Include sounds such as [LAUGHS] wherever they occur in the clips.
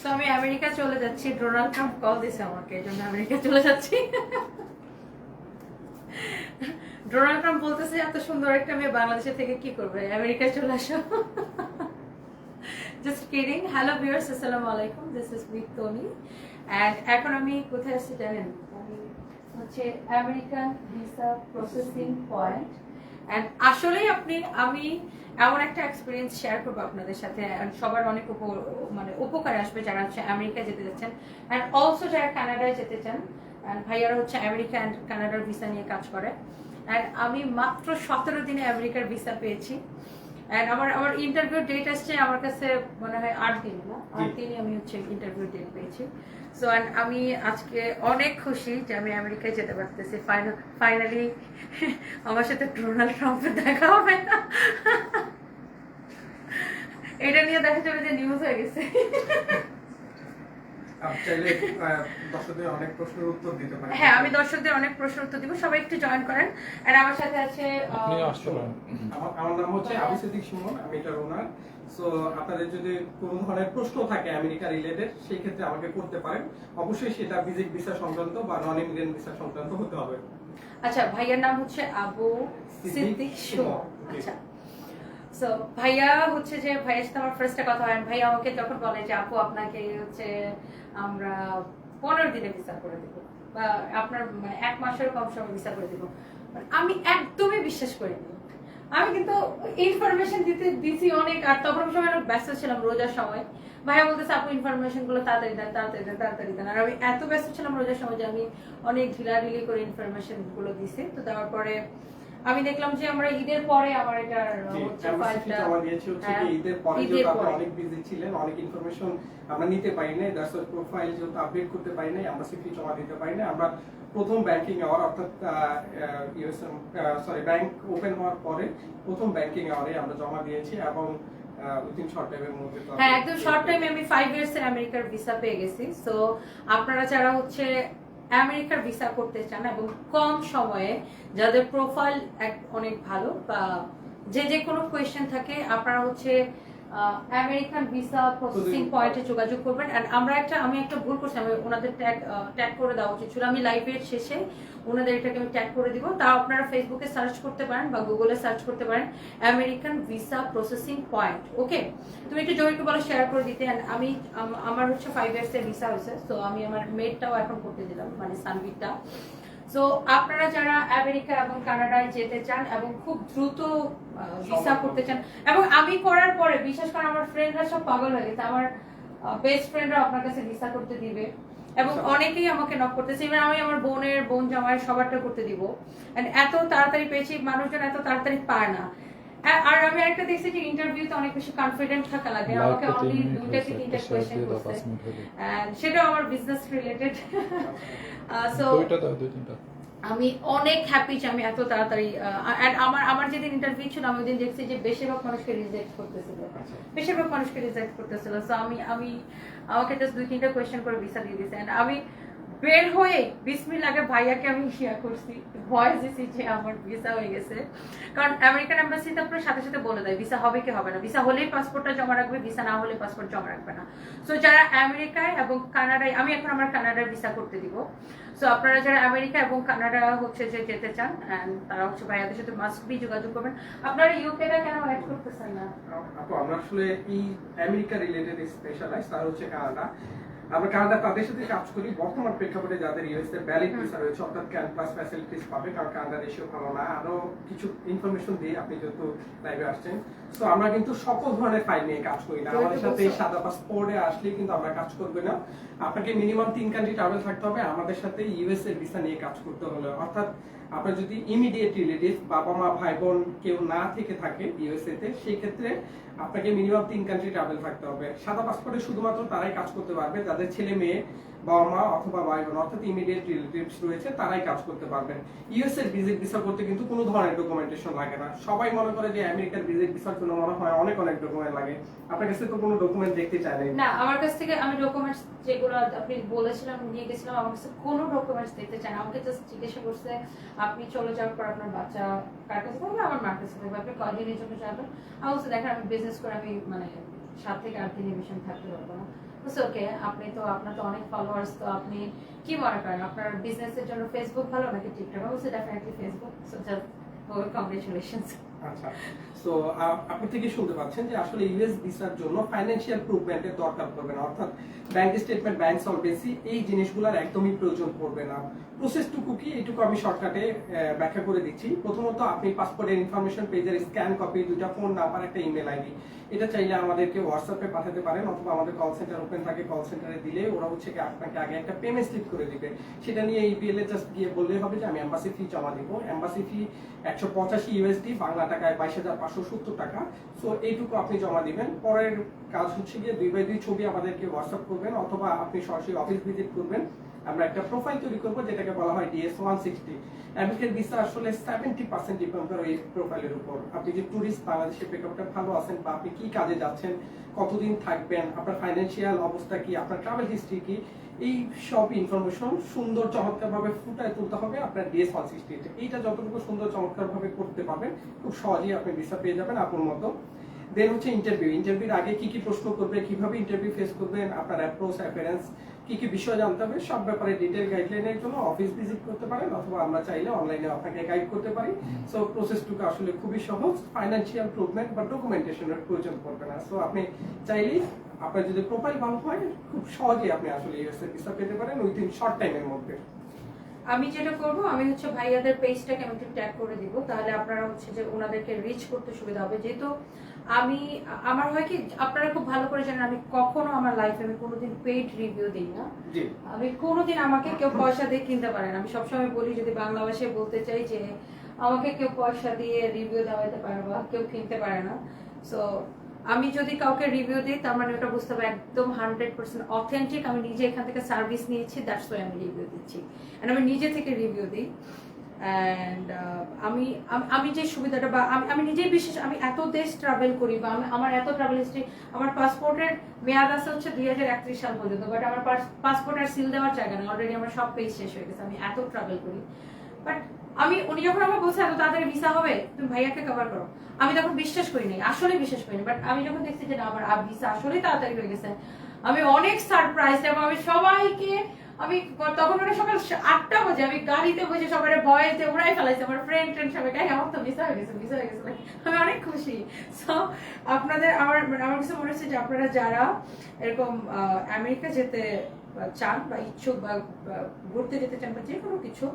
তো আমি আমেরিকা চলে যাচ্ছি। ডোনাল্ড ট্রাম্প কল দিছে আমাকে, এই জন্য আমেরিকা চলে যাচ্ছি। ডোনাল্ড ট্রাম্প বলতেছে, এত সুন্দর একটা মেয়ে, বাংলাদেশে থেকে কি করবে? আমেরিকায় চলে আসো। জাস্ট কিডিং হ্যালো ভিউয়ার্স আসসালামু আলাইকুম। This is with Tony and এখন আমি কোথায় আসছি জানেন? আমি হচ্ছে American visa processing point and আসলেই আপনি, আমি এমন একটা এক্সপিরিয়েন্স শেয়ার করব আপনাদের সাথে সবার অনেক মানে উপকার আসবে যারা হচ্ছে আমেরিকা যেতে যাচ্ছেন অ্যান্ড অলসো যারা কানাডায় যেতে চান অ্যান্ড ভাইয়ারা হচ্ছে আমেরিকা অ্যান্ড কানাডার ভিসা নিয়ে কাজ করে অ্যান্ড আমি মাত্র সতেরো দিনে আমেরিকার ভিসা পেয়েছি। অ্যান্ড আমার আমার ইন্টারভিউ ডেট আসছে আমার কাছে মনে হয় আট দিন না? আট দিনই আমি হচ্ছে ইন্টারভিউ ডেট পেয়েছি। সো অ্যান্ড আমি আজকে অনেক খুশি যে আমি আমেরিকায় যেতে পারতেছি। ফাইনালি [LAUGHS] আমার সাথে ডোনাল্ড ট্রাম্পের দেখা হবে না। [LAUGHS] এটা নিয়ে দেখা যাবে যে নিউজ হয়ে গেছে [LAUGHS] আপনি চাইলে আহ, দর্শকদের অনেক প্রশ্নের উত্তর দিতে পারেন হ্যাঁ আমি দর্শকদের অনেক প্রশ্ন উত্তর দিব। সবাই একটু জয়েন করেন। আর আমার সাথে আছে আহ, আপনি আসতে পারেন। আমার আমার নাম হচ্ছে আবু সিদ্দিক সুমন আমি ওনার সো আপনাদের যদি কোনো ধরনের প্রশ্ন থাকে আমেরিকা রিলেটেড সেই ক্ষেত্রে আমাকে করতে পারেন। অবশ্যই সেটা ভিজিট ভিসা সংক্রান্ত বা নন ইমিগ্রেন্ট ভিসা সংক্রান্ত হতে হবে। আচ্ছা ভাইয়ার নাম হচ্ছে আবু সিদ্দিক সুমন। আচ্ছা। সো ভাইয়া হচ্ছে যে, ভাইয়ের সাথে আমার ফার্স্টে কথা হয়। ভাইয়া আমাকে যখন বলে যে, আপু, আপনাকে হচ্ছে আমরা পনেরো দিনে করে দেব বা আপনার মানে এক মাসের কম সময় করে দেব। আমি একদমই বিশ্বাস করিনি। আমি কিন্তু ইনফরমেশন দিতে, দিছি অনেক, আর তখন সময় অনেক ব্যস্ত ছিলাম রোজার সময়। ভাইয়া বলতেছে, আপু ইনফরমেশনগুলো তাড়াতাড়ি দেন তাড়াতাড়ি দেন তাড়াতাড়ি দেন। আর আমি এত ব্যস্ত ছিলাম রোজার সময় যে, আমি অনেক ঢিলাঢিলি করে ইনফরমেশনগুলো দিছি। তো দেওয়ার পরে আমি দেখলাম যে আমরা ঈদের পরে আমার এটার হ্যাঁ, ঈদের পরে আপনি অনেক বিজি ছিলেন অনেক ইনফরমেশন আমরা নিতে পারি নাই দ্যাটস প্রোফাইল যেহেতু আপডেট করতে পারি নাই আমরা সিফি জমা দিতে পারি নাই আমরা প্রথম ব্যাংকিং আওয়ার অর্থাৎ সরি ব্যাংক ওপেন হওয়ার পরে প্রথম ব্যাংকিং আওয়ারে আমরা জমা দিয়েছি এবং হ্যাঁ একদম শর্ট টাইমে আমি ফাইভ ইয়ার্স এর আমেরিকার ভিসা পেয়ে গেছি। সো আপনারা যারা হচ্ছে আমেরিকার ভিসা করতে চান এবং কম সময়ে যাদের প্রোফাইল অনেক ভালো বা যে যে কোনো কোয়েশ্চেন থাকে, আপনারা হচ্ছে আমেরিকান ভিসা প্রসেসিং পয়েন্টে যোগাযোগ করবেন। এন্ড আমরা একটা আমি একটা ভুল করছি আমি ওনাদের ট্যাগ ট্যাগ করে দেওয়া উচিত ছিল। আমি লাইভের শেষে ওনাদের এটাকে আমি ট্যাগ করে দিব। তা আপনারা ফেসবুকে সার্চ করতে পারেন বা গুগলে সার্চ করতে পারেন American visa processing point okay তুমি একটু জয়কে বলো শেয়ার করে দিতে। And আমি আমার হচ্ছে ফাইভ ইয়ার্স এর ভিসা হয়েছে তো আমি আমার মেডটাও এখন করতে দিলাম মানে সানবিটটা সো আপনারা যারা আমেরিকা এবং কানাডায় যেতে চান এবং খুব দ্রুত ভিসা করতে চান এবং আমি করার পরে বিশেষ করে আমার ফ্রেন্ডরা সব পাগল হয়ে গেছে। আমার বেস্ট ফ্রেন্ডরা আপনার কাছে ভিসা করতে দিবে। এবং আচ্ছা। অনেকেই আমাকে নক করতেছে। ইভেন আমি আমার বোনের বোন জামাই সবারটা করতে দিব। এন্ড এত তাড়াতাড়ি পেয়েছি মানুষজন এত তাড়াতাড়ি পায় না। আর- আর আমি একটা দেখছি যে ইন্টারভিউতে অনেক বেশি কনফিডেন্ট থাকা লাগে। আমাকে অনলি দুইটা কি তিনটা করছে। সেটাও আমার বিজনেস রিলেটেড সো দুইটা দাও দুই তিনটা। আমি অনেক হ্যাপি যে আমি এত তাড়াতাড়ি আহ, আমার আমার যেদিন ইন্টারভিউ ছিল আমি ওদিন দেখছি যে বেশিরভাগ মানুষকে রিজেক্ট করতেছিল। বেশিরভাগ মানুষকে রিজেক্ট করতেছিল। সো আমি আমি আমাকে জাস্ট দুই তিনটা কোয়েশ্চেন করে ভিসা দিয়ে দিয়েছে। আমি বের হয়ে বিসমিল আগে ভাইয়াকে আমি ইয়া করছি। ভয়েস দিছি যে আমার ভিসা হয়ে গেছে। কারণ আমেরিকান এম্বাসিতে আপনার সাথে সাথে বলে দেয় ভিসা হবে কি হবে না? ভিসা হলেই পাসপোর্টটা জমা রাখবে ভিসা না হলে পাসপোর্ট জমা রাখবে না। সো যারা আমেরিকায় এবং কানাডায়, আমি এখন আমার কানাডার ভিসা করতে দিব। সো আপনারা যারা আমেরিকা এবং কানাডা হচ্ছে যে যেতে চান তারা হচ্ছে ভাইয়াদের সাথে মাস্ট বি যোগাযোগ করবেন। আপনারা ইউকেটা কেন অ্যাড করতেছেন না? আপু, আমরা আসলে এই আমেরিকা রিলেটেড স্পেশালাইজ তার হচ্ছে কানাডা। আমরা কানাডা তাদের সাথে কাজ করি। বর্তমান প্রেক্ষাপটে যাদের ইউএস এর ভিসা রয়েছে অর্থাৎ ক্যান প্লাস ফ্যাসিলিটিস পাবে কারণ কানাডা রেশিও ভালো না। আরও কিছু ইনফরমেশন দিয়ে আপনি যেহেতু লাইভে আসছেন। তো আমরা কিন্তু সকল ধরনের ফাইল নিয়ে কাজ করি না। আমাদের সাথে সাদা পাসপোর্টে আসলেই কিন্তু আমরা কাজ করবে না। আপনাকে মিনিমাম তিন কান্ট্রি ট্রাভেল থাকতে হবে। আমাদের সাথে ইউএস এর ভিসা নিয়ে কাজ করতে হলে। অর্থাৎ আপনার যদি ইমিডিয়েট রিলেটিভ বাবা মা ভাই বোন কেউ না থেকে থাকে ইউএসএ তে, সেই ক্ষেত্রে আপনাকে মিনিমাম তিন কান্ট্রি ট্রাভেল থাকতে হবে। সাদা পাসপোর্টে শুধুমাত্র তারাই কাজ করতে পারবে, যাদের ছেলে মেয়ে বাবা মা অথবা ভাই বোন, অর্থাৎ ইমিডিয়েট রিলেটিভস রয়েছে, তারাই কাজ করতে পারবেন। ইউএস এর ভিজিট ভিসা করতে কিন্তু কোনো ধরনের ডকুমেন্টেশন লাগে না। সবাই মনে করে যে আমেরিকার ভিজিট ভিসার জন্য মনে হয় অনেক অনেক ডকুমেন্ট লাগে। আপনার কাছে তো কোনো ডকুমেন্ট দেখতে চায় না, আমার কাছ থেকে আমি ডকুমেন্টস যেগুলো আপনি বলেছিলাম নিয়ে গেছিলাম, আমার কাছে কোনো ডকুমেন্টস দেখতে চান না। আমাকে জাস্ট জিজ্ঞাসা করছে, আপনি চলে যাওয়ার পর আপনার বাচ্চা কার কাছে থাকবে? আমার মার কাছে থাকবে। আপনি কদিনের জন্য যাবেন? আমি বলছি, দেখেন, আমি বিজনেস করে আমি মানে সাত থেকে আট দিনের বেশি থাকতে পারব না। ওকে আপনি তো আপনার তো অনেক ফলোয়ার্স তো আপনি কি মনে করেন আপনার বিজনেসের জন্য ফেসবুক ভালো নাকি টিকটক অবশ্য definitely Facebook so just congratulations আচ্ছা। সো আপনি থেকে শুনতে পাচ্ছেন যে আসলে ইউএস ভিসার জন্য ফাইন্যান্সিয়াল প্রুভমেন্টের দরকার পড়বে না। অর্থাৎ ব্যাংক স্টেটমেন্ট ব্যাংক সলভেন্সি এই জিনিসগুলোর একদমই প্রয়োজন পড়বে না। প্রসেসটুকু কি? এটুকু আমি শর্টকাটে ব্যাখ্যা করে দিচ্ছি। প্রথমত, আপনি পাসপোর্টের ইনফরমেশন পেজের স্ক্যান কপি দুটা ফোন নাম্বার একটা ইমেল আইডি এটা চাইলে আমাদেরকে হোয়াটসঅ্যাপে পাঠাতে পারেন অথবা আমাদের কল সেন্টার ওপেন থাকে কল সেন্টারে দিলে ওরা হচ্ছে কি আপনাকে আগে একটা পেমেন্ট স্লিপ করে দিবে। সেটা নিয়ে এই বিএলএ জাস্ট গিয়ে বললেই হবে যে আমি এম্বাসি ফি জমা দিব। এম্বাসি ফি একশো পঁচাশি ইউএসডি বাংলা টাকায় বাইশ হাজার পাঁচশো সত্তর টাকা। সো এইটুকু আপনি জমা দিবেন। পরের কাজ হচ্ছে গিয়ে দুই বাই দুই ছবি আমাদেরকে হোয়াটসঅ্যাপ করবেন, অথবা আপনি সরাসরি অফিস ভিজিট করবেন। আমরা একটা প্রোফাইল তৈরি করব, যেটাকে বলা হয় ডিএস ওয়ান সিক্সটি আমেরিকার ভিসা আসলে সেভেন্টি পার্সেন্ট ডিপেন্ড করে এই প্রোফাইলের উপর। আপনি যে ট্যুরিস্ট বাংলাদেশের প্রেক্ষাপটে ভালো আছেন বা আপনি কি কাজে যাচ্ছেন, কতদিন থাকবেন, আপনার ফাইন্যান্সিয়াল অবস্থা কি, আপনার ট্রাভেল হিস্ট্রি কি এই সব ইনফরমেশন সুন্দর চমৎকার ভাবে ফুটায় তুলতে হবে আপনার ডিএস ওয়ান সিক্সটি এইটা যতটুকু সুন্দর চমৎকার ভাবে করতে পারবেন, খুব সহজেই আপনি ভিসা পেয়ে যাবেন আপনার মতো। দেন হচ্ছে ইন্টারভিউ ইন্টারভিউর আগে কি কি প্রশ্ন করবে, কীভাবে ইন্টারভিউ ফেস করবেন, আপনার অ্যাপ্রোচ অ্যাপিয়ারেন্স কি কি বিষয় জানতে হবে, সব ব্যাপারে ডিটেল গাইডলাইনের জন্য অফিস ভিজিট করতে পারেন অথবা আমরা চাইলে অনলাইনে আপনাকে গাইড করতে পারি। সো প্রসেসটুকু আসলে খুবই সহজ। ফাইন্যান্সিয়াল প্রুভমেন্ট বা ডকুমেন্টেশনের প্রয়োজন পড়বে না। সো আপনি চাইলেই আপনার যদি প্রোফাইল ভালো হয়, খুব সহজেই আপনি আসলে ইউএসএ ভিসা পেতে পারেন উইথিন শর্ট টাইমের মধ্যে। আমি যেটা করব, আমি হচ্ছে ভাইয়াদের পেজটাকে আমি একটু ট্যাগ করে দিব। তাহলে আপনারা হচ্ছে যে ওনাদেরকে রিচ করতে সুবিধা হবে। যেহেতু আমি আমার হয় কি আপনারা খুব ভালো করে জানেন আমি কখনো আমার লাইফে আমি কোনোদিন পেইড রিভিউ দিই না আমি কোনোদিন আমাকে কেউ পয়সা দিয়ে কিনতে পারে না। আমি সবসময় বলি যদি বাংলা ভাষায় বলতে চাই যে আমাকে কেউ পয়সা দিয়ে রিভিউ দেওয়াতে পারে বা কেউ কিনতে পারে না। সো আমি যদি কাউকে রিভিউ দিই তার মানে ওটা বুঝতে হবে একদম হান্ড্রেড পার্সেন্ট অথেন্টিক আমি নিজে এখান থেকে সার্ভিস নিয়েছি দ্যাটস ওয়াই আমি রিভিউ দিচ্ছি। অ্যান্ড আমি নিজে থেকে রিভিউ দিই। অ্যান্ড আমি, আম- আমি যে সুবিধাটা বা আমি নিজেই বিশেষ আমি এত দেশ ট্রাভেল করি বা আমার এত ট্রাভেল হিস্ট্রি আমার পাসপোর্টের মেয়াদ আছে হচ্ছে দুই হাজার একত্রিশ সাল পর্যন্ত বাট আমার পাসপোর্ট আর সিল দেওয়ার জায়গা না অলরেডি আমার সব পেজ শেষ হয়ে গেছে, আমি এত ট্রাভেল করি। বাট আমি, উনি যখন আমার বলছে, এত তাড়াতাড়ি ভিসা হবে, তুমি ভাইয়াকে কভার করো, আমি তখন বিশ্বাস করিনি আসলে বিশ্বাস করিনি বাট আমি যখন দেখছি যে না, আমার ভিসা আসলেই তাড়াতাড়ি হয়ে গেছে, আমি অনেক সারপ্রাইজ এবং আমি সবাইকে আমি তখন ওটা সকাল আটটা বাজে, আমি গাড়িতে বসে সবাই ভয় দিয়ে উড়াই ফেলাইছি, আমার ফ্রেন্ড ট্রেন্ড সবাই গাই আমার তো ভিসা হয়ে গেছে ভিসা হয়ে গেছে। আমি অনেক খুশি। সো আপনাদের আমার মানে আমার কাছে মনে হচ্ছে যে আপনারা যারা এরকম আমেরিকা যেতে চান, বা ইচ্ছুক, বা বা ঘুরতে যেতে চান, বা যে কোনো কিছু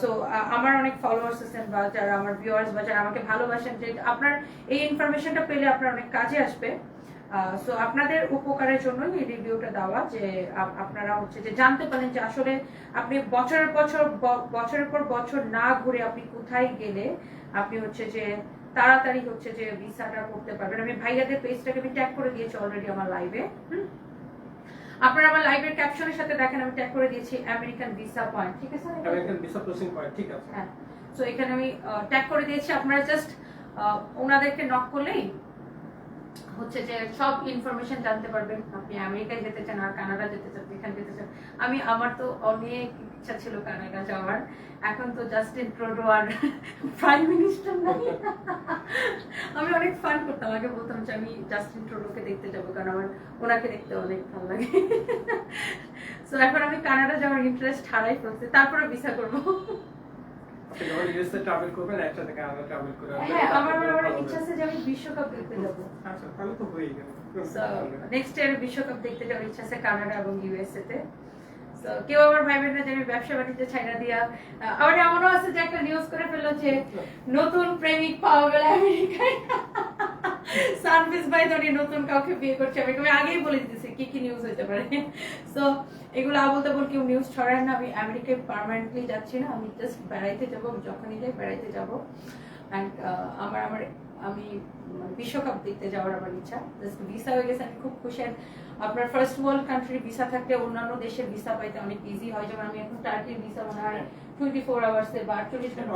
সো আমার অনেক ফলোয়ার্স আছেন, বা যারা আমার ভিউয়ার্স বা যারা আমাকে ভালোবাসেন, যে আপনার এই ইনফরমেশনটা পেলে আপনার অনেক কাজে আসবে। সো আপনাদের উপকারের জন্য এই রিভিউটা দেওয়া যে আপ- আপনারা হচ্ছে যে জানতে পারেন যে আসলে আপনি বছরের বছর বছরের পর বছর না ঘুরে আপনি কোথায় গেলে আপনি হচ্ছে যে তাড়াতাড়ি হচ্ছে যে ভিসাটা করতে পারবেন। আমি ভাইয়াদের পেজটাকে আমি ট্যাগ করে দিয়েছি অলরেডি আমার লাইভে আপনারা আমার লাইভের ক্যাপশনের সাথে দেখেন আমি ট্যাগ করে দিয়েছি আমেরিকান ভিসা পয়েন্ট ঠিক আছে? আমেরিকান ভিসা প্রসেসিং করে ঠিক আছে। হ্যাঁ। সো এখানে আমি ট্যাগ করে দিয়েছি আপনারা জাস্ট ওনাদেরকে নক করলেই হচ্ছে যে সব ইনফরমেশন জানতে পারবেন। আপনি আমেরিকায় যেতে চান আর কানাডা যেতে চান, যেখানে যেতে চান। আমি, আমার তো অনেক ইচ্ছা ছিল কানাডা যাওয়ার। এখন তো জাস্টিন ট্রুডো আর [LAUGHS] প্রাইম মিনিস্টার নাই। আমি অনেক ফান করতাম। আগে বলতাম যে আমি জাস্টিন ট্রুডোকে দেখতে যাব, কারণ আমার ওনাকে দেখতে অনেক ভালো লাগে। [LAUGHS] সো এখন আমি কানাডা যাওয়ার ইন্টারেস্ট হারাই ফেলছি। তারপরে ভিসা করব। যখন ইউএসএ ট্রাভেল করবেন একসাথে কানাডা ট্রাভেল করে হ্যাঁ আমার আমার ইচ্ছা আছে যে আমি বিশ্বকাপ দেখতে যাব। আচ্ছা তাহলে তো হয়েই গেল। নেক্সট ইয়ার বিশ্বকাপ দেখতে যাওয়ার ইচ্ছা আছে কানাডা এবং ইউএসএ তে। কেউ যে আমি ব্যবসা বাণিজ্য ছাইনা দিয়া আবার এমনও আছে যে একটা নিউজ করে ফেলল যে নতুন প্রেমিক পাওয়া গেল আমেরিকায়। সানফিস ভাই ধরে নতুন কাউকে বিয়ে করছে আমি আমি আগেই বলে দিতেছি কি কি নিউজ হতে পারে? [LAUGHS] সো এগুলো আবল তাবল কেউ নিউজ ছড়ায় না। আমি আমেরিকায় পার্মানেন্টলি যাচ্ছি না। আমি জাস্ট বেড়াইতে যাব। যখনই যাই বেড়াইতে যাব। অ্যান্ড আমার আমার আমি বিশ্বকাপ দেখতে যাওয়ার আমার ইচ্ছা। জাস্ট ভিসা হয়ে গেছে আমি খুব খুশি। আপনার ফার্স্ট ওয়ার্ল্ড কান্ট্রির ভিসা থাকলে অন্যান্য দেশের ভিসা পাইতে অনেক ইজি হয়। যেমন আমি এখন টার্কির ভিসা মনে হয় টোয়েন্টি ফোর আওয়ার্সে বা আটচল্লিশ ঘণ্টা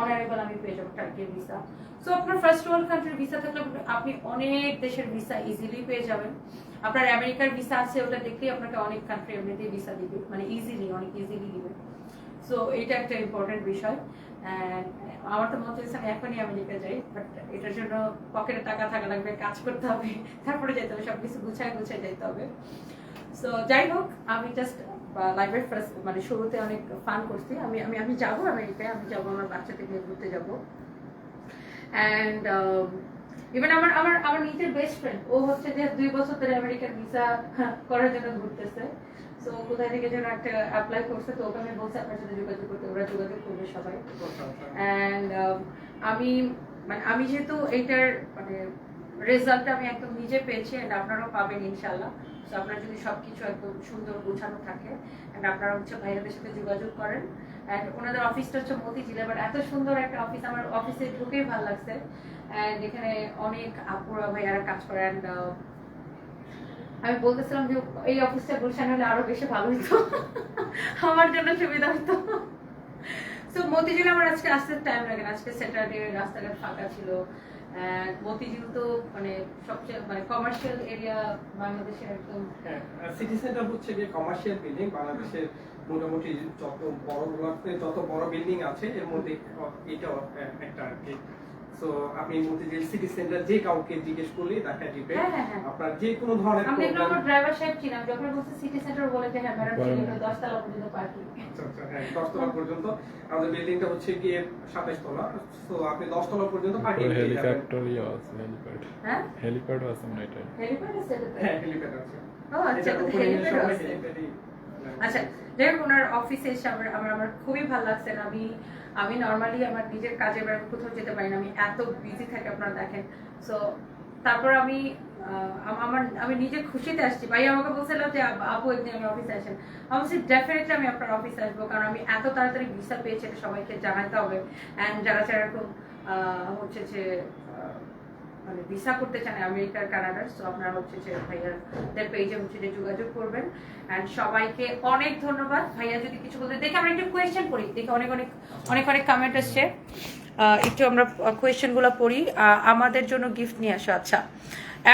অনারেবল আমি পেয়ে যাব টার্কির ভিসা সো আপনার ফার্স্ট ওয়ার্ল্ড কান্ট্রির ভিসা থাকলে আপনি- অনেক দেশের ভিসা ইজিলি পেয়ে যাবেন। আপনার আমেরিকার ভিসা আছে ওটা দেখলেই আপনাকে অনেক কান্ট্রি এমনিতেই ভিসা দিবে। মানে ইজিলি অনেক ইজিলি দিবে। সো এটা একটা ইম্পর্টেন্ট বিষয়। আমার তো মনে হচ্ছে আমি এখনই আমেরিকা যাই বাট এটার জন্য পকেটে টাকা থাকা লাগবে, কাজ করতে হবে, তারপরে যেতে হবে, সবকিছু গুছায় গুছায় যেতে হবে। সো যাই হোক, আমি জাস্ট লাইফের ফার্স্ট মানে শুরুতে অনেক ফান করছি। আমি আমি আমি যাব আমেরিকায়, আমি যাব আমার বাচ্চাকে নিয়ে ঘুরতে যাব। অ্যান্ড ইভেন আমার আমার আমার নিজের বেস্ট ফ্রেন্ড ও হচ্ছে যে দুই বছর ধরে আমেরিকার ভিসা করার জন্য ঘুরতেছে। সো কোথায় থেকে যেন একটা অ্যাপ্লাই করছে, তো ওকে আমি বলছি আপনার সাথে যোগাযোগ করতে, ওরা যোগাযোগ করবে সবাই। অ্যান্ড আমি মানে আমি যেহেতু এইটার মানে রেজাল্টটা আমি একদম নিজে পেয়েছি অ্যান্ড আপনারাও পাবেন ইনশাল্লাহ তো আপনার যদি সবকিছু একদম সুন্দর গোছানো থাকে অ্যান্ড আপনারা হচ্ছে ভাইয়াদের সাথে যোগাযোগ করেন। অ্যান্ড ওনাদের অফিসটা হচ্ছে মতিঝিলে বাট এত সুন্দর একটা অফিস আমার অফিসে ঢুকেই ভালো লাগছে। অ্যান্ড এখানে অনেক আপুরা, ভাইয়ারা কাজ করে অ্যান্ড আমি বলতেছিলাম যে, এই অফিসটা গুলশান হলে আরও বেশি ভালো হতো আমার জন্য সুবিধা হতো তো মতিঝিল আমার আজকে আসতে টাইম লাগে আজকে স্যাটারডে রাস্তাঘাট ফাঁকা ছিল। মতিঝিল তো মানে সবচেয়ে মানে কমার্শিয়াল এরিয়া বাংলাদেশের একদম সিটি সেন্টার হচ্ছে যে কমার্শিয়াল বিল্ডিং বাংলাদেশের মোটামুটি যত বড় যত বড় বিল্ডিং আছে, এর মধ্যে এটাও একটা আর কি। সো আপনি মতিঝিল সিটি সেন্টার যে কাউকে জিজ্ঞেস করলে দেখা দিবে। হ্যাঁ, হ্যাঁ, হ্যাঁ। আপনার যে কোনো ধরনের আমি দেখলাম আমার ড্রাইভার সাহেব চিনাম যখন বলছে সিটি সেন্টার বলে যে হ্যাঁ ম্যাডাম চিনি দশতলা পর্যন্ত পার্কিং আচ্ছা আচ্ছা হ্যাঁ দশতলা পর্যন্ত। আমাদের বিল্ডিংটা হচ্ছে গিয়ে সাতাশ তলা তো আপনি দশতলা পর্যন্ত পার্কিং পেয়ে যাবেন। হেলিকপ্টারই আছে হেলিপ্যাড হ্যাঁ? আছে মনে এটা। হেলিপ্যাড আছে হ্যাঁ হেলিপ্যাড আছে। ও আচ্ছা হেলিপ্যাড আছে। আচ্ছা যাই হোক ওনার অফিসে এসে আমার আমার আমার খুবই ভালো লাগছে। আমি আমি নর্মালি আমার নিজের কাজের বেড়ে কোথাও যেতে পারি না, আমি এত বিজি থাকি আপনারা দেখেন। সো তারপর আমি আমার, আমি নিজে খুশিতে আসছি। ভাই আমাকে বলছিল যে আপু একদিন আমি অফিসে আসেন। বলছি ডেফিনেটলি আমি আপনার অফিসে আসব, কারণ আমি এত তাড়াতাড়ি ভিসা পেয়েছি সবাইকে জানাতে হবে। অ্যান্ড যারা যারা খুব হচ্ছে যে মানে ভিসা করতে চান আমেরিকার কানাডার সো আপনারা হচ্ছে যে ভাইয়াদের পেজে হচ্ছে যে যোগাযোগ করবেন। অ্যান্ড সবাইকে অনেক ধন্যবাদ। ভাইয়া যদি কিছু বলতে দেখে আমরা একটু কোয়েশ্চেন করি দেখে অনেক অনেক অনেক অনেক কমেন্ট আহ, একটু আমরা কোয়েশ্চেনগুলো পড়ি। আমাদের জন্য গিফট নিয়ে আসো। আচ্ছা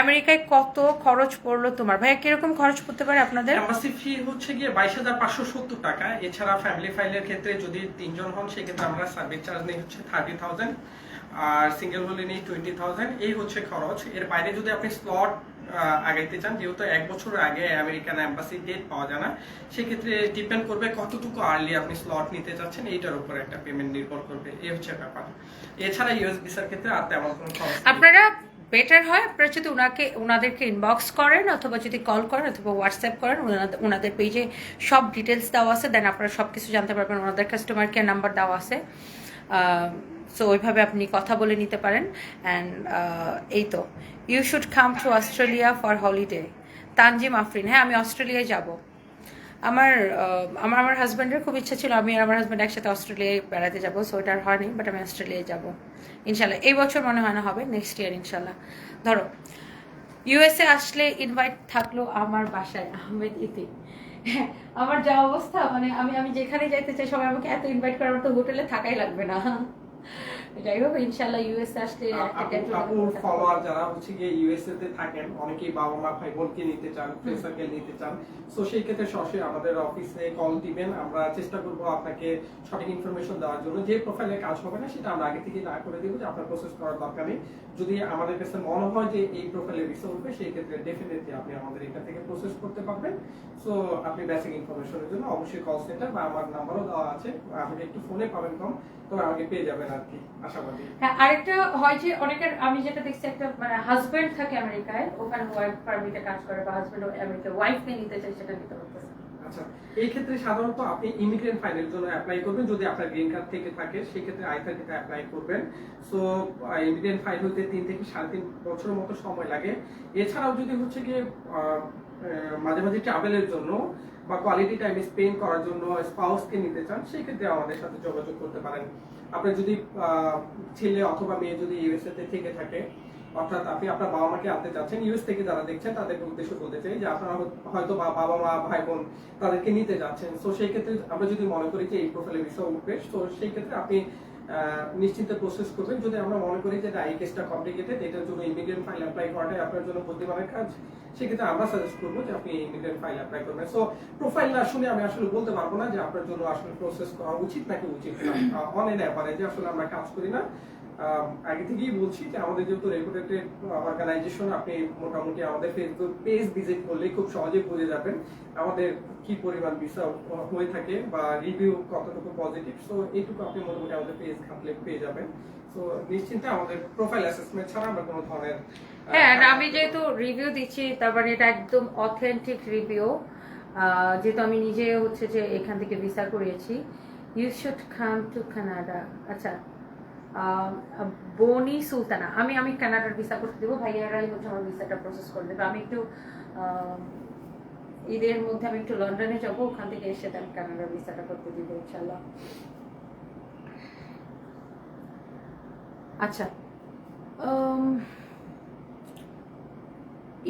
আমেরিকায় কত খরচ পড়ল তোমার? ভাইয়া কীরকম খরচ পড়তে পারে আপনাদের? এম্বাসি ফি হচ্ছে গিয়ে বাইশ হাজার পাঁচশো সত্তর টাকা। এছাড়া ফ্যামিলি ফাইলের ক্ষেত্রে যদি তিনজন হন সেক্ষেত্রে আমরা সার্ভিস চার্জ নিই হচ্ছে থার্টি থাউজেন্ড আর সিঙ্গেল হলে নিই টোয়েন্টি থাউজেন্ড এই হচ্ছে খরচ। এর বাইরে যদি আপনি স্লট আগাইতে চান, যেহেতু এক বছর আগে আমেরিকান অ্যাম্বাসি ডেট পাওয়া যায় না, সেক্ষেত্রে ডিপেন্ড করবে কতটুকু আর্লি আপনি স্লট নিতে চাচ্ছেন, এইটার উপর একটা পেমেন্ট নির্ভর করবে। এই হচ্ছে ব্যাপার। এছাড়া ইউএস ভিসার ক্ষেত্রে আর তেমন কোনো খরচ আপনারা বেটার হয়, আপনারা যদি ওনাকে ওনাদেরকে ইনবক্স করেন অথবা যদি কল করেন অথবা হোয়াটসঅ্যাপ করেন ওনাদের পেজে সব ডিটেলস দেওয়া আছে দেন আপনারা সব কিছু জানতে পারবেন ওনাদের কাস্টমার কেয়ার নাম্বার দেওয়া আছে। সো ওইভাবে আপনি কথা বলে নিতে পারেন। অ্যান্ড এই তো। You should come to Australia for holiday Tanzim Afrin হ্যাঁ আমি অস্ট্রেলিয়ায় যাব। আমার আমার আমার হাজব্যান্ডের খুব ইচ্ছা ছিল আমি আর আমার হাজব্যান্ড একসাথে অস্ট্রেলিয়ায় বেড়াতে যাব সো এটা আর হয়নি বাট আমি অস্ট্রেলিয়ায় যাব। ইনশাল্লাহ। এই বছর মনে হয় না হবে নেক্সট ইয়ার ইনশাল্লাহ। ধরো ইউএসএ আসলে ইনভাইট থাকল আমার বাসায় আহমেদ ইতি। হ্যাঁ, আমার যা অবস্থা মানে আমি আমি যেখানে যাইতে চাই সবাই আমাকে এত ইনভাইট করে আমার তো হোটেলে থাকাই লাগবে না। যাই হোক ইউএসএ আসলে আপু। ফলোয়ার যারা হচ্ছে গিয়ে ইউএসএ তে থাকেন অনেকেই বাবা মা ভাই বোনকে নিতে চান নিতে চান সো সেই ক্ষেত্রে সরাসরি আমাদের অফিসে কল দিবেন। আমরা চেষ্টা করব আপনাকে সঠিক ইনফরমেশন দেওয়ার জন্য। যে প্রোফাইলে কাজ হবে না সেটা আমরা আগে থেকে না করে দিব যে আপনার প্রসেস করার দরকার নেই। যদি আমাদের কাছে মনে হয় যে এই প্রোফাইলে উঠবে সেই ক্ষেত্রে ডেফিনেটলি আপনি আমাদের এখান থেকে প্রসেস করতে পারবেন। সো আপনি বেসিক ইনফরমেশনের জন্য অবশ্যই কল সেন্টার বা আমার নাম্বারও দেওয়া আছে। আমাকে একটু ফোনে পাবেন কম। আমাকে পেয়ে যাবেন আর কি আশাবাদী। হ্যাঁ আরেকটা হয় যে অনেকের আমি যেটা দেখছি একটা মানে হাজবেন্ড থাকে আমেরিকায় ওখানে ওয়াইফ পারমিটে কাজ করে বা হাজবেন্ড আমেরিকা ওয়াইফ নিয়ে নিতে চাই সেটা নিতে পারতেছে আচ্ছা এই ক্ষেত্রে সাধারণত আপনি ইমিগ্রেন্ট ফাইলের জন্য অ্যাপ্লাই করবেন যদি আপনার গ্রিন কার্ড থেকে থাকে সেই ক্ষেত্রে আই থার্টিতে অ্যাপ্লাই করবেন সো ইমিগ্রেন্ট ফাইল হইতে তিন থেকে সাড়ে তিন বছরের মতো সময় লাগে। এছাড়াও যদি হচ্ছে গিয়ে মাঝে মাঝে ট্রাভেলের জন্য বা কোয়ালিটি টাইম স্পেন্ড করার জন্য স্পাউসকে নিতে চান সেই ক্ষেত্রে আমাদের সাথে যোগাযোগ করতে পারেন। আপনি যদি ছেলে অথবা মেয়ে যদি ইউএসএ তে থেকে থাকে, অর্থাৎ আপনি আপনার বাবা মাকে আনতে চাচ্ছেন ইউএস থেকে যারা দেখছেন, তাদেরকে উদ্দেশ্য বলতে চাই যে আপনারা হয়তো- বাবা মা ভাই বোন তাদেরকে নিতে যাচ্ছেন। তো সেই ক্ষেত্রে আমরা যদি মনে করি যে এই প্রোফাইলে ভিসা উঠবে তো সেই ক্ষেত্রে আপনি নিশ্চিন্তে প্রসেস করবেন। যদি আমরা মনে করি যে আই কেসটা কমপ্লিকেটেড এটার জন্য ইমিগ্রেন্ট ফাইল অ্যাপ্লাই করাটাই আপনার জন্য বুদ্ধিমানের কাজ, সেক্ষেত্রে আমরা সাজেস্ট করব যে আপনি ইমিগ্রেন্ট ফাইল অ্যাপ্লাই করবেন। সো প্রোফাইল না শুনে আমি আসলে বলতে পারব না যে আপনার জন্য আসলে প্রসেস করা উচিত নাকি উচিত না। অন এন অ্যাভারেজে আসলে আমরা কাজ করি না। আগে থেকেই বলছি যে আমাদের যেহেতু রেপুটেটেড অর্গানাইজেশন আপনি মোটামুটি আমাদের ফেসবুক পেজ ভিজিট করলে খুব সহজে বুঝে যাবেন আমাদের কি পরিমাণ ভিসা হয়ে থাকে বা রিভিউ কতটুকু পজিটিভ সো এইটুকু আপনি মোটামুটি আমাদের পেজ ঘাটলে পেয়ে যাবেন। তো নিশ্চিন্তে আমাদের প্রোফাইল অ্যাসেসমেন্ট ছাড়া আমরা কোনো ধরনের হ্যাঁ আমি যেহেতু রিভিউ দিচ্ছি, তার মানে এটা একদম অথেন্টিক রিভিউ যেহেতু আমি নিজে হচ্ছে যে এখান থেকে ভিসা করিয়েছি। You should come to Canada আচ্ছা বনি সুলতানা। আমি আমি কানাডার ভিসা করতে দেবো। ভাইয়ারাই হচ্ছে আমার ভিসাটা প্রসেস করে দেবে। আমি একটু ঈদের মধ্যে আমি একটু লন্ডনে যাব। ওখান থেকে এসে আমি কানাডার ভিসাটা করতে দিব ইনশাল্লাহ আচ্ছা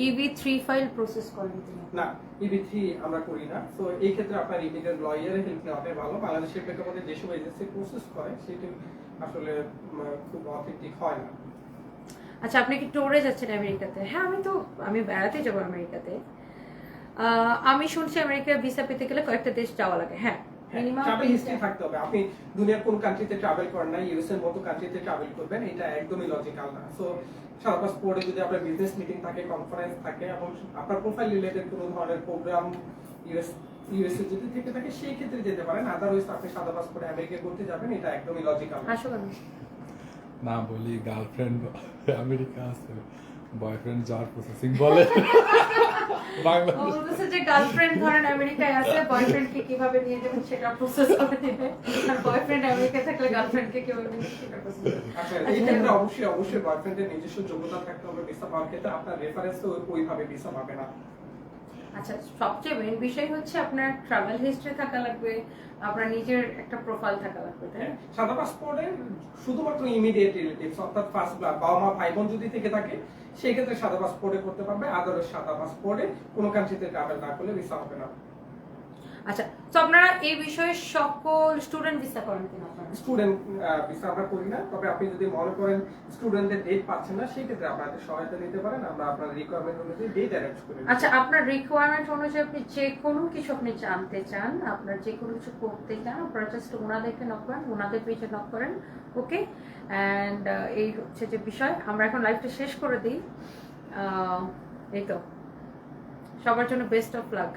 ইবি থ্রি ফাইল প্রসেস করেন তিনি। না ইবিথি আমরা করি না। তো এই ক্ষেত্রে আপনার ইমিডিয়েট লয়ারের হেল্প নেওয়াটাই ভালো। বাংলাদেশের প্রেক্ষাপটে যেসব এজেন্সি প্রসেস করে, সেটি আসলে খুব অথেন্টিক হয় না। আচ্ছা আপনি কি টোরে যাচ্ছেন আমেরিকাতে? হ্যাঁ আমি তো আমি বেড়াতে যাব আমেরিকাতে। আমি শুনছি আমেরিকার ভিসা পেতে গেলে কয়েকটা দেশ যাওয়া লাগে। হ্যাঁ ট্রাভেল হিস্ট্রি থাকতে হবে। আপনি দুনিয়ার কোন কান্ট্রিতে ট্রাভেল করেন না ইউএস এর মতো কান্ট্রিতে ট্রাভেল করবেন এটা একদমই লজিক্যাল না। সো সারা পাসপোর্টে যদি আপনার বিজনেস মিটিং থাকে কনফারেন্স থাকে এবং আপনার প্রোফাইল রিলেটেড কোনো ধরনের প্রোগ্রাম ইউএস ইউএস এ যদি থেকে থাকে সেই ক্ষেত্রে যেতে পারেন। আদারওয়াইজ আপনি সাদা পাসপোর্টে আমেরিকা করতে যাবেন এটা একদমই লজিক্যাল না। না বলি গার্লফ্রেন্ড আমেরিকা আছে। বয়ফ্রেন্ড যার প্রসেসিং বলে। বলতেছে যে গার্লফ্রেন্ড ধরেন আমেরিকায় আছে বয়ফ্রেন্ড কীভাবে নিয়ে যাবেন সেটা প্রসেস করে দিবে। আর বয়ফ্রেন্ড আমেরিকায় থাকলে গার্লফ্রেন্ড কীভাবে নিয়ে সেটা প্রসেস আচ্ছা এই ক্ষেত্রে অবশ্যই অবশ্যই বয়ফ্রেন্ডের নিজস্ব যোগ্যতা থাকতে হবে ভিসা পাওয়ার ক্ষেত্রে আপনার রেফারেন্স তো ওইভাবে ভিসা পাবে না। আচ্ছা সবচেয়ে মেন বিষয় হচ্ছে আপনার ট্রাভেল হিস্ট্রি থাকা লাগবে, আপনার নিজের একটা প্রোফাইল থাকা লাগবে না? সাদা পাসপোর্টে শুধুমাত্র ইমিডিয়েট রিলেটিভস অর্থাৎ ফার্স্ট বাবা মা, ভাই বোন যদি থেকে থাকে, সেই ক্ষেত্রে সাদা পাসপোর্টে করতে পারবে আদারস সাদা পাসপোর্টে কোনো কান্ট্রিতে ট্রাভেল না করলে ভিসা হবে না আচ্ছা তো আপনারা এই বিষয়ে সকল স্টুডেন্ট ভিসা করেন কিনা স্টুডেন্ট ভিসা আমরা করি না তবে আপনি যদি মনে করেন স্টুডেন্টদের ডেট পাচ্ছেন না সেই ক্ষেত্রে আপনাদের সহায়তা নিতে পারেন আমরা আপনার রিকোয়ারমেন্ট অনুযায়ী ডেট অ্যারেঞ্জ করে। আচ্ছা আপনার রিকোয়ারমেন্ট অনুযায়ী আপনি যে কোনো কিছু আপনি জানতে চান আপনার যে কোনো কিছু করতে চান আপনারা জাস্ট ওনাদেরকে নক করেন ওনাদের পেজে নক করেন ওকে অ্যান্ড এই হচ্ছে যে বিষয় আমরা এখন লাইফটা শেষ করে দিই। এই তো। সবার জন্য বেস্ট অফ লাক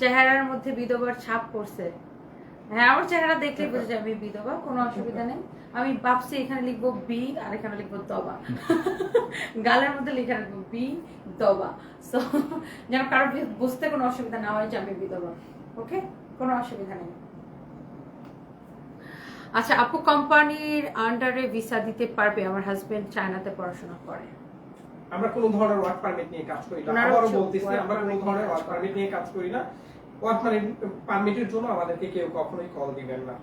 চেহারার মধ্যে বিধবার ছাপ পড়ছে। হ্যাঁ আমার চেহারা দেখলেই বোঝা যায় আমি বিধবা, কোনো অসুবিধা নেই। আমি ভাবছি এখানে লিখব বি, আর এখানে লিখব দবা। গালের মধ্যে লিখে রাখব বি, দবা। সো যেন কারও বুঝতে কোনো অসুবিধা না হয় যে আমি বিধবা। ওকে? কোনো অসুবিধা নেই। আচ্ছা আপু কোম্পানির আন্ডারে ভিসা দিতে পারবে? আমার হাজবেন্ড চায়নাতে পড়াশোনা করে। আমরা কোনো ধরনের ওয়ার্ক পারমিট নিয়ে কাজ করি না। আবারও বলতেছি আমরা কোনো ধরনের ওয়ার্ক পারমিট নিয়ে কাজ করি না। ওয়ার্ক পারমিটের জন্য আমাদেরকে কেউ কখনোই কল দিবেন না।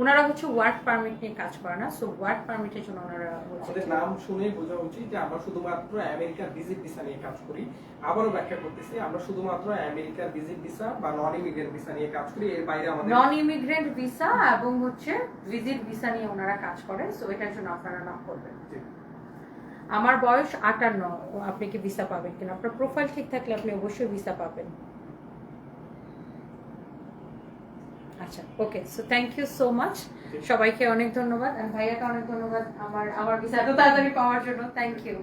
ওনারা হচ্ছে ওয়ার্ক পারমিট নিয়ে কাজ করে না সো ওয়ার্ক পারমিটের জন্য ওনারা আমাদের নাম শুনেই বোঝা উচিত যে আমরা শুধুমাত্র আমেরিকার ভিজিট ভিসা নিয়ে কাজ করি। আবারও ব্যাখ্যা করতেছি আমরা শুধুমাত্র আমেরিকার ভিজিট ভিসা বা নন ইমিগ্রেন্ট ভিসা নিয়ে কাজ করি এর বাইরে আমাদের নন ইমিগ্রেন্ট ভিসা এবং হচ্ছে ভিজিট ভিসা নিয়ে ওনারা কাজ করেন সো এটার জন্য আপনারা নাম করবেন। আমার বয়স আটান্ন আপনি কি ভিসা পাবেন কিনা? আপনার প্রোফাইল ঠিক থাকলে আপনি অবশ্যই ভিসা পাবেন। আচ্ছা okay so thank you so much সবাইকে অনেক ধন্যবাদ ভাইয়াকে অনেক ধন্যবাদ আমার আমার ভিসা এত তাড়াতাড়ি পাওয়ার জন্য। Thank you